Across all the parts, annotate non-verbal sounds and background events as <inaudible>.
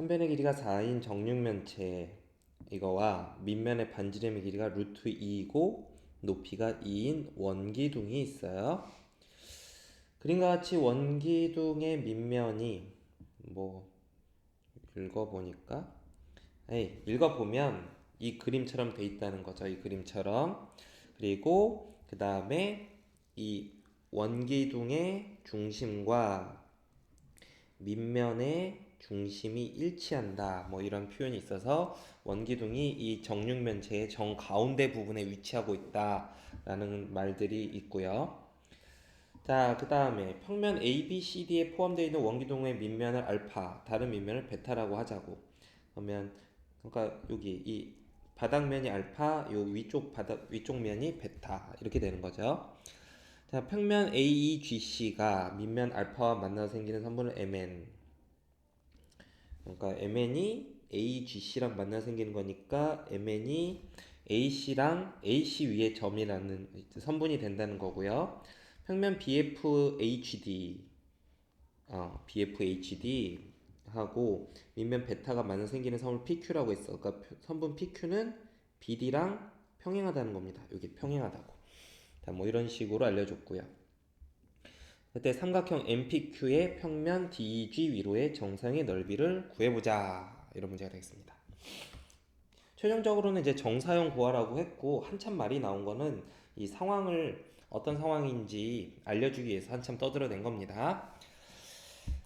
한 변의 길이가 4인 정육면체 이거와 밑면의 반지름의 길이가 루트 2이고 높이가 2인 원기둥이 있어요. 그림과 같이 원기둥의 밑면이 뭐 읽어보니까 에이, 읽어보면 이 그림처럼 돼 있다는 거죠. 이 그림처럼. 그리고 그 다음에 이 원기둥의 중심과 밑면의 중심이 일치한다. 뭐 이런 표현이 있어서 원기둥이 이 정육면체의 정 가운데 부분에 위치하고 있다라는 말들이 있고요. 자, 그 다음에 평면 ABCD에 포함되어 있는 원기둥의 밑면을 알파, 다른 밑면을 베타라고 하자고. 그러면 그러니까 여기 이 바닥면이 알파, 요 위쪽 바닥 위쪽 면이 베타 이렇게 되는 거죠. 자, 평면 AEGC가 밑면 알파와 만나서 생기는 선분은 MN. 그러니까 MN이 AGC랑 만나서 생기는 거니까 MN이 AC랑 AC 위에 점이라는 선분이 된다는 거고요. 평면 BFHD, 어, BFHD 하고 밑면 베타가 만나서 생기는 선분 PQ라고 했어. 그러니까 선분 PQ는 BD랑 평행하다는 겁니다. 여기 평행하다고. 자, 뭐 이런 식으로 알려줬고요. 그때 삼각형 MPQ의 평면 DG 위로의 정상의 넓이를 구해보자. 이런 문제가 되겠습니다. 최종적으로는 이제 정사형 구하라고 했고 한참 말이 나온 거는 이 상황을 어떤 상황인지 알려주기 위해서 한참 떠들어낸 겁니다.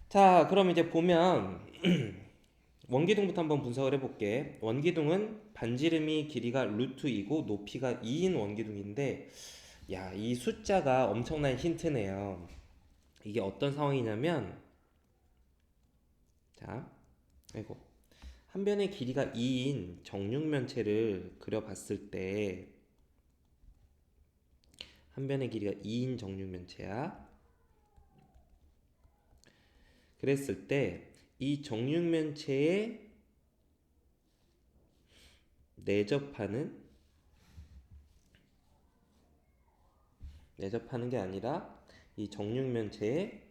자, 그럼 이제 보면 <clears throat> 원기둥부터 한번 분석을 해볼게. 원기둥은 반지름이 길이가 루트 2고 높이가 2인 원기둥인데 야, 이 숫자가 엄청난 힌트네요. 이게 어떤 상황이냐면, 자, 아이고, 한 변의 길이가 2인 정육면체를 그려봤을 때, 한 변의 길이가 2인 정육면체야. 그랬을 때, 이 정육면체에 내접하는 내접하는 게 아니라 이 정육면체의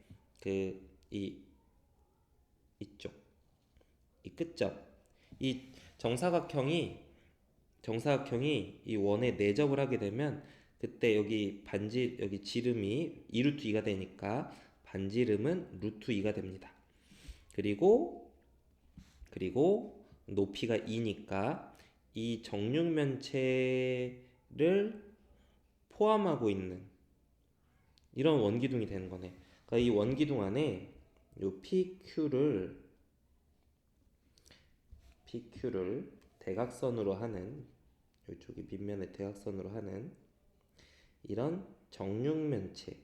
그 이 이쪽 이 끝접 이 정사각형이 정사각형이 이 원에 내접을 하게 되면 그때 여기 반지 여기 지름이 2루트 2가 되니까 반지름은 루트 2가 됩니다. 그리고 그리고 높이가 2니까 이 정육면체를 포함하고 있는 이런 원기둥이 되는 거네. 그러니까 이 원기둥 안에 요 PQ를 PQ를 대각선으로 하는 이쪽이 밑면의 대각선으로 하는 이런 정육면체를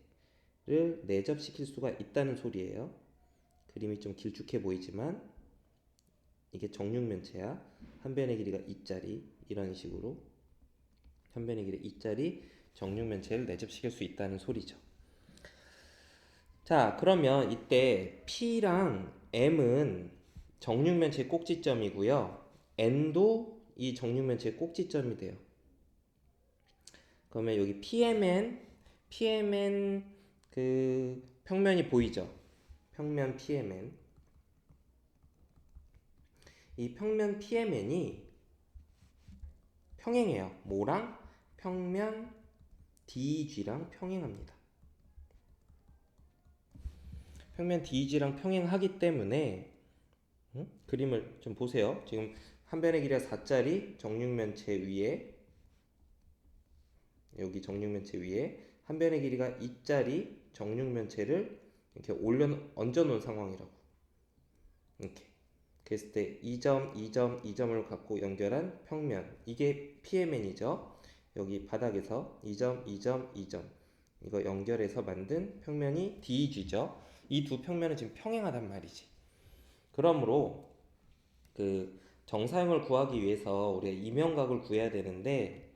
내접시킬 수가 있다는 소리예요. 그림이 좀 길쭉해 보이지만 이게 정육면체야. 한 변의 길이가 2짜리 이런 식으로 한 변의 길이 2짜리 정육면체를 내접시킬 수 있다는 소리죠. 자, 그러면 이때 P랑 M은 정육면체 꼭지점이고요. N도 이 정육면체 꼭지점이 돼요. 그러면 여기 PMN, PMN 그 평면이 보이죠? 평면 PMN. 이 평면 PMN이 평행해요. 뭐랑? 평면 DG랑 평행합니다. 평면 DG랑 평행하기 때문에 음? 그림을 좀 보세요. 지금 한 변의 길이가 4짜리 정육면체 위에 여기 정육면체 위에 한 변의 길이가 2짜리 정육면체를 이렇게 올려 얹어 놓은 상황이라고. 이렇게. 그랬을 때 2점, 2점, 2점을 갖고 연결한 평면. 이게 PMN이죠. 여기 바닥에서 2점, 2점, 2점. 이거 연결해서 만든 평면이 DG죠. 이 두 평면은 지금 평행하단 말이지. 그러므로 그 정사형을 구하기 위해서 우리가 이면각을 구해야 되는데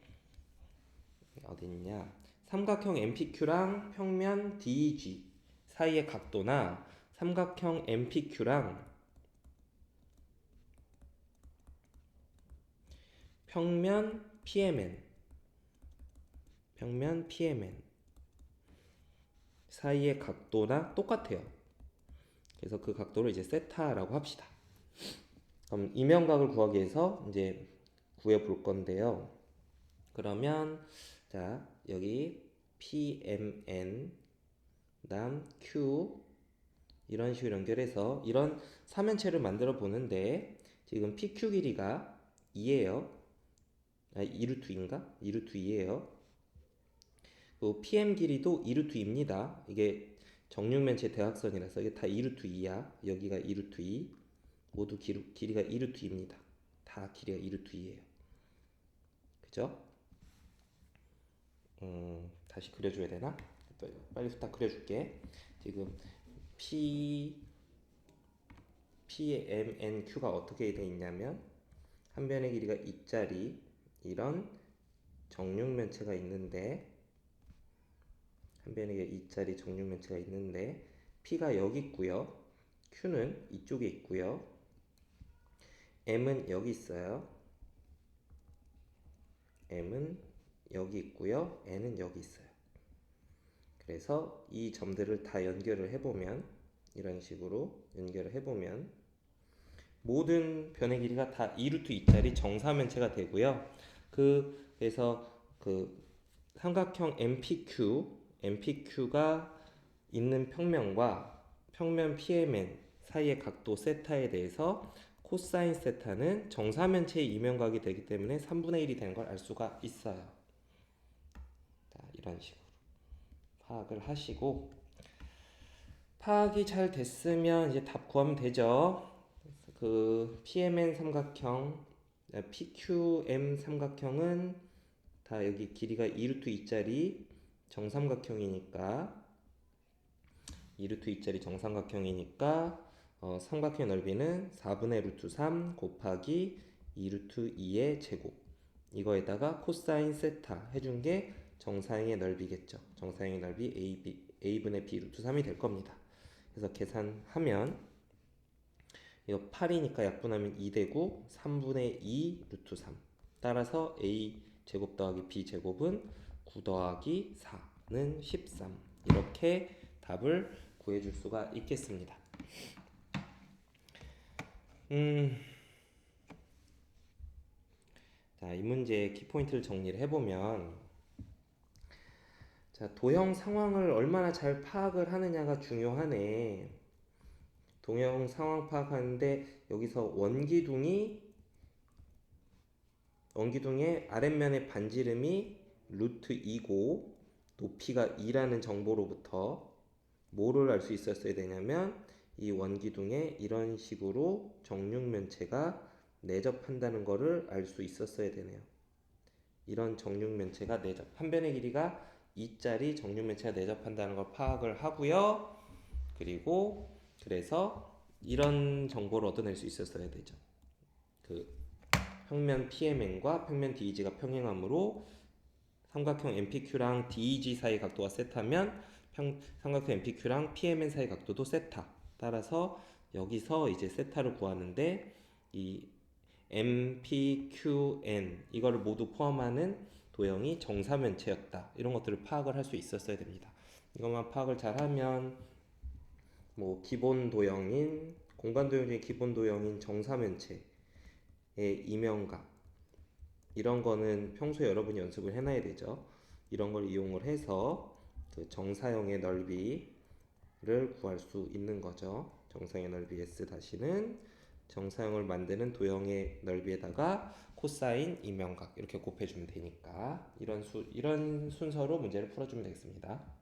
어디 있냐? 삼각형 MPQ랑 평면 DG 사이의 각도나 삼각형 MPQ랑 평면 PMN 평면 PMN 사이의 각도나 똑같아요. 그래서 그 각도를 이제 세타라고 합시다. 그럼 이면각을 구하기 위해서 이제 구해 볼 건데요. 그러면 자 여기 PMN 그다음 Q 이런 식으로 연결해서 이런 삼면체를 만들어 보는데 지금 PQ 길이가 2예요. 아, 2루트 2인가? 2루트 2예요. 그 PM 길이도 2루트 2입니다. 이게 정육면체 대각선이라서 이게 다 2루트 2야. 여기가 2루트 2. 모두 길, 길이가 2루트 2입니다. 다 길이가 2루트 2예요. 그죠? 음, 다시 그려줘야 되나? 또 빨리 다 그려줄게. 지금 P PMNQ가 어떻게 돼 있냐면 한 변의 길이가 2짜리 이런 정육면체가 있는데 한 변의 길이가 2짜리 정육 면체가 있는데 P가 여기 있고요. Q는 이쪽에 있고요. M은 여기 있어요. M은 여기 있고요. N은 여기 있어요. 그래서 이 점들을 다 연결을 해보면 이런 식으로 연결을 해보면 모든 변의 길이가 다 2루트 2짜리 정사면체가 되고요. 그 그래서 그 삼각형 MPQ, MPQ가 있는 평면과 평면 PMN 사이의 각도 세타에 대해서 코사인 세타는 정사면체의 이면각이 되기 때문에 3분의 1이 되는 걸 알 수가 있어요. 자, 이런 식으로 파악을 하시고 파악이 잘 됐으면 이제 답 구하면 되죠. 그 PMN 삼각형, PQM 삼각형은 다 여기 길이가 2루트 2짜리 정삼각형이니까 2 루트 2짜리 정삼각형이니까 어, 삼각형 넓이는 4분의 루트 3 곱하기 2 루트 2의 제곱 이거에다가 코사인 세타 해준 게 정사형의 넓이겠죠. 정사형의 넓이 a, b, a분의 b 루트 3이 될 겁니다. 그래서 계산하면 이거 8이니까 약분하면 2 되고 3분의 2 루트 3 따라서 a 제곱 더하기 b 제곱은 9 더하기 4는 13 이렇게 답을 구해줄 수가 있겠습니다. 음, 자, 이 문제 키포인트를 정리를 해보면 자, 도형 상황을 얼마나 잘 파악을 하느냐가 중요하네. 도형 상황 파악하는데 여기서 원기둥이 원기둥의 아랫면의 반지름이 루트 2고 높이가 2라는 정보로부터 뭐를 알 수 있었어야 되냐면 이 원기둥에 이런 식으로 정육면체가 내접한다는 것을 알 수 있었어야 되네요. 이런 정육면체가 내접. 한 변의 길이가 2짜리 정육면체가 내접한다는 걸 파악을 하고요. 그리고 그래서 이런 정보를 얻어낼 수 있었어야 되죠. 그 평면 PMN과 평면 DEG가 평행하므로 삼각형 MPQ랑 DEG 사이 각도가 세타면 평, 삼각형 MPQ랑 PMN 사이 각도도 세타. 따라서 여기서 이제 세타를 구하는데 이 MPQN 이거를 모두 포함하는 도형이 정사면체였다. 이런 것들을 파악을 할 수 있었어야 됩니다. 이것만 파악을 잘하면 뭐 기본 도형인 공간 도형 중에 기본 도형인 정사면체의 이면각 이런 거는 평소에 여러분이 연습을 해놔야 되죠. 이런 걸 이용을 해서 그 정사형의 넓이를 구할 수 있는 거죠. 정사형의 넓이 S 다시는 정사형을 만드는 도형의 넓이에다가 코사인 이면각 이렇게 곱해주면 되니까 이런 수 이런 순서로 문제를 풀어주면 되겠습니다.